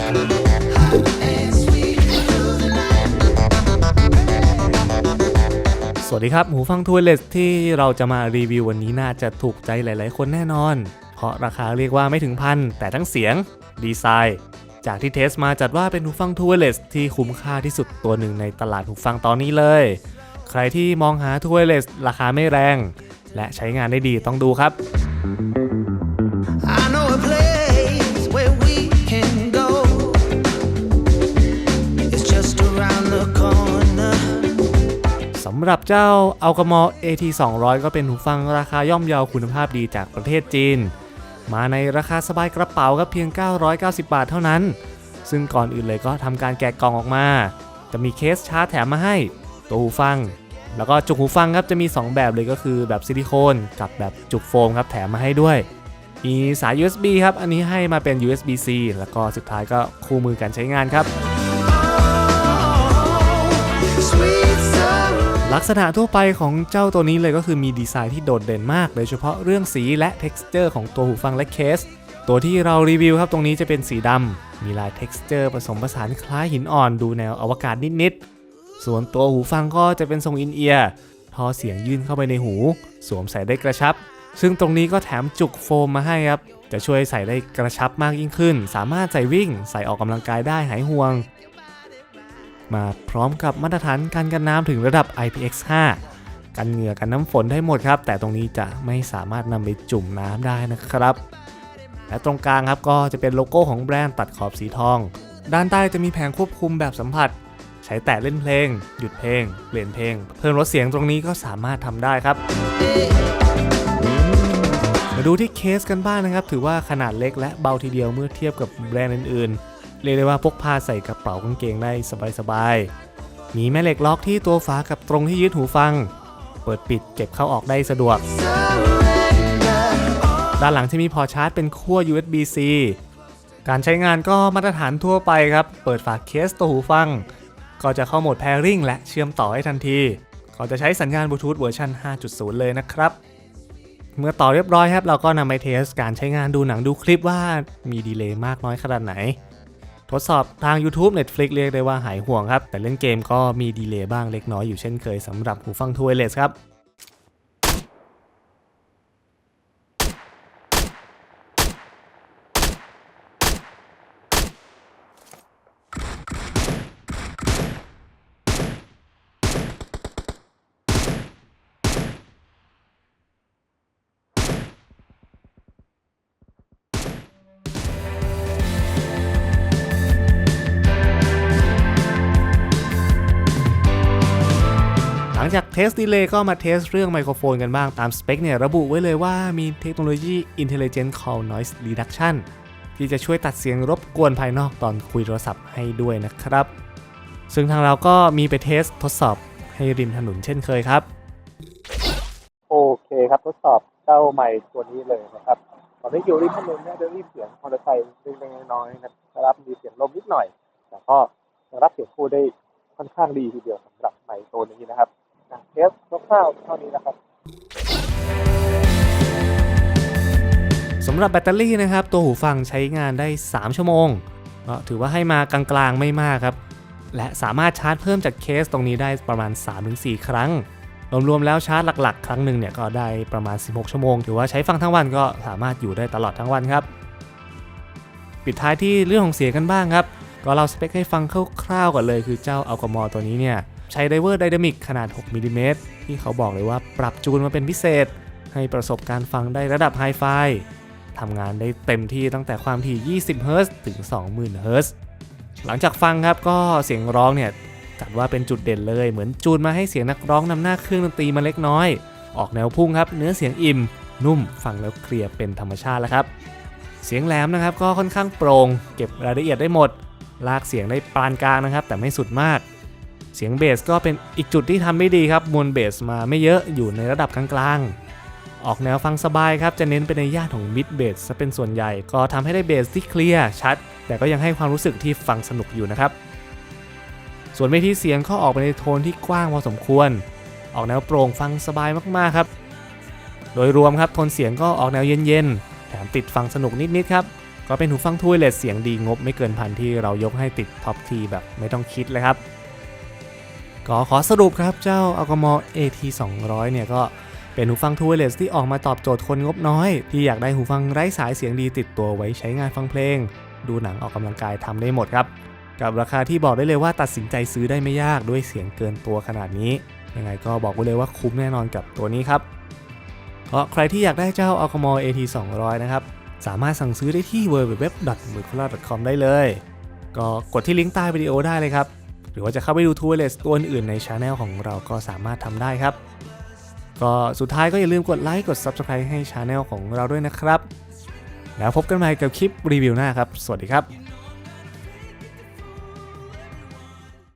สวัสดีครับ หูฟังทัวร์เลสที่เราจะมารีวิววันนี้น่าจะถูกใจหลาย ๆ คนแน่นอน เพราะราคาเรียกว่าไม่ถึงพัน แต่ทั้งเสียง ดีไซน์ จากที่เทสมาจัดว่าเป็นหูฟังทัวร์เลสที่คุ้มค่าที่สุดตัวหนึ่งในตลาดหูฟังตอนนี้เลย ใครที่มองหาทัวร์เลสราคาไม่แรง และใช้งานได้ดีต้องดูครับำหรับเจ้า a l c a m o AT 200 ก็เป็นหูฟังราคาย่อมเยาคุณภาพดีจากประเทศจีน มาในราคาสบายกระเป๋าครับเพียง 990 บาทเท่านั้น ซึ่งก่อนอื่นเลยก็ทำการแกะกล่องออกมา จะมีเคสชาร์จแถมมาให้ ตัวหูฟัง แล้วก็จุกหูฟังครับจะมี 2 แบบเลยก็คือแบบซิลิโคนกับแบบจุกโฟมครับแถมมาให้ด้วย มีสาย USB ครับอันนี้ให้มาเป็น USB-C แล้วก็สุดท้ายก็คู่มือการใช้งานครับ Sweet. ลักษณะทั่วไปของเจ้าตัวนี้เลยก็คือมีดีไซน์ที่โดดเด่นมาก โดยเฉพาะเรื่องสีและ t e x t อร์ของตัวหูฟังและเคส ตัวที่เรารีวิวครับตรงนี้จะเป็นสีดำมีลาย t e x t อร์ผสมผสานคล้ายหินอ่อนดูแนวอวกาศนิดๆ ส่วนตัวหูฟังก็จะเป็นทรงอินเอียร์ท่อเสียงยื่นเข้าไปในหู สวมใส่ได้กระชับ ซึ่งตรงนี้ก็แถมจุกโฟมมาให้ครับจะช่วยใส่ได้กระชับมากยิ่งขึ้น สามารถใส่วิ่ง ใส่ออกกำลังกายได้หายห่วง มาพร้อมกับมาตรฐานการกันน้ำถึงระดับ IPX5 กันเหงื่อกันน้ำฝนได้หมดครับ แต่ตรงนี้จะไม่สามารถนำไปจุ่มน้ำได้นะครับ และตรงกลางครับก็จะเป็นโลโก้ของแบรนด์ตัดขอบสีทอง ด้านใต้จะมีแผงควบคุมแบบสัมผัส ใช้แตะเล่นเพลง หยุดเพลง เปลี่ยนเพลง เพิ่มลดเสียงตรงนี้ก็สามารถทำได้ครับ มาดูที่เคสกันบ้างนะครับ ถือว่าขนาดเล็กและเบาทีเดียวเมื่อเทียบกับแบรนด์อื่นๆ เรียกได้ว่าพกพาใส่กระเป๋ากางเกงได้สบายๆ มีแม่เหล็กล็อกที่ตัวฝากับตรงที่ยึดหูฟัง เปิดปิดเก็บเข้าออกได้สะดวก ด้านหลังจะมีพอชาร์จเป็นขั้ว USB-C การใช้งานก็มาตรฐานทั่วไปครับ เปิดฝาเคสตัวหูฟัง ก็จะเข้าโหมด pairing และเชื่อมต่อให้ทันที ก็จะใช้สัญญาณบลูทูธเวอร์ชัน5.0 เลยนะครับ เมื่อต่อเรียบร้อยครับ เราก็นำไปเทสการใช้งานดูหนังดูคลิปว่ามีดีเลย์มากน้อยขนาดไหน ทดสอบทาง YouTube Netflix เรียกได้ว่าหายห่วงครับ แต่เล่นเกมก็มีดีเลย์บ้างเล็กน้อยอยู่เช่นเคยสำหรับหูฟังทูเวเลสครับ งจากเทสดีเลย์ก็มาเทสเรื่องไมโครโฟนกันบ้างตามสเปคเนี่ยระบุไว้เลยว่ามีเทคโนโลยี Intelligent Call Noise Reduction ที่จะช่วยตัดเสียงรบกวนภายนอกตอนคุยโทรศัพท์ให้ด้วยนะครับ ซึ่งทางเราก็มีไปเทสทดสอบให้ริมถนนเช่นเคยครับ โอเคครับทดสอบเจ้าไมค์ตัวนี้เลยนะครับตอนนี้อยู่ริมถนนเนี่ยจะรีบเสียงมอเตอร์ไซค์เล็กๆน้อยๆนะครับมีเสียงลมนิดหน่อย แต่ก็รับเสียงพูดได้ค่อนข้างดีทีเดียวสำหรับไมค์ตัวนี้นะครับ อะเทสคร่าวๆเท่านี้นะครับสำหรับแบตเตอรี่นะครับ ตัวหูฟังใช้งานได้ 3 ชั่วโมงก็ถือว่าให้มากลางๆไม่มากครับ และสามารถชาร์จเพิ่มจากเคสตรงนี้ได้ประมาณ 3-4 ครั้ง รวมๆแล้วชาร์จหลักๆ ครั้งหนึ่งเนี่ยก็ได้ประมาณ 16 ชั่วโมง ถือว่าใช้ฟังทั้งวันก็สามารถอยู่ได้ตลอดทั้งวันครับ ปิดท้ายที่เรื่องของเสียงกันบ้างครับ ก็เราสเปคให้ฟังคร่าวๆก่อนเลย คือเจ้าอัลกอมอตัวนี้เนี่ย ใช้ไดเวอร์ไดนามิกขนาด 6มิลลิเมตรที่เขาบอกเลยว่าปรับจูนมาเป็นพิเศษ ให้ประสบการ์ฟังได้ระดับไฮไฟทำงานได้เต็มที่ตั้งแต่ความถี่ 20เฮิรตซ์ถึง 20,000เฮิรตซ์หลังจากฟังครับก็เสียงร้องเนี่ยจัดว่าเป็นจุดเด่นเลย เหมือนจูนมาให้เสียงนักร้องนำหน้าเครื่องดนตรีมาเล็กน้อย ออกแนวพุ่งครับ เนื้อเสียงอิ่ม นุ่มฟังแล้วเคลียร์เป็นธรรมชาติแล้วครับ เสียงแหลมนะครับก็ค่อนข้างโปร่งเก็บรายละเอียดได้หมด ลากเสียงได้ปานกลางนะครับ แต่ไม่สุดมาก เสียงเบสก็เป็นอีกจุดที่ทำได้ดีครับมวลเบสมาไม่เยอะอยู่ในระดับกลางๆ ออกแนวฟังสบายครับจะเน้นไปในย่านของมิดเบสซะเป็นส่วนใหญ่ ก็ทำให้ได้เบสที่เคลียร์ชัด แต่ก็ยังให้ความรู้สึกที่ฟังสนุกอยู่นะครับ ส่วนเวทีเสียงก็ออกไปในโทนที่กว้างพอสมควร ออกแนวโปร่งฟังสบายมากๆครับ โดยรวมครับโทนเสียงก็ออกแนวเย็นๆแถมติดฟังสนุกนิดๆครับก็เป็นหูฟังทูเลสเสียงดีงบไม่เกินพันที่เรายกให้ติดท็อปทีแบบไม่ต้องคิดเลยครับ ก็ขอสรุปครับเจ้า Alcamo AT 200เนี่ยก็เป็นหูฟังทูเลสที่ออกมาตอบโจทย์คนงบน้อย ที่อยากได้หูฟังไร้สายเสียงดีติดตัวไว้ใช้งานฟังเพลง ดูหนังออกกำลังกายทำได้หมดครับ กับราคาที่บอกได้เลยว่าตัดสินใจซื้อได้ไม่ยากด้วยเสียงเกินตัวขนาดนี้ยังไงก็บอกไว้เลยว่าคุ้มแน่นอนกับตัวนี้ครับเพราะใครที่อยากได้เจ้า Alcamo AT 200นะครับสามารถสั่งซื้อได้ที่ www.mercola.com ได้เลย ก็กดที่ลิงก์ใต้วิดีโอได้เลยครับ หรือว่าจะเข้าไปดูทัวร์เลสตัวอื่นๆในช anel ของเราก็สามารถทำได้ครับ ก็สุดท้ายก็อย่าลืมกดไลค์กด Subscribe ให้ช anel ของเราด้วยนะครับ แล้วพบกันใหม่กับคลิปรีวิวหน้าครับ สวัสดีครับ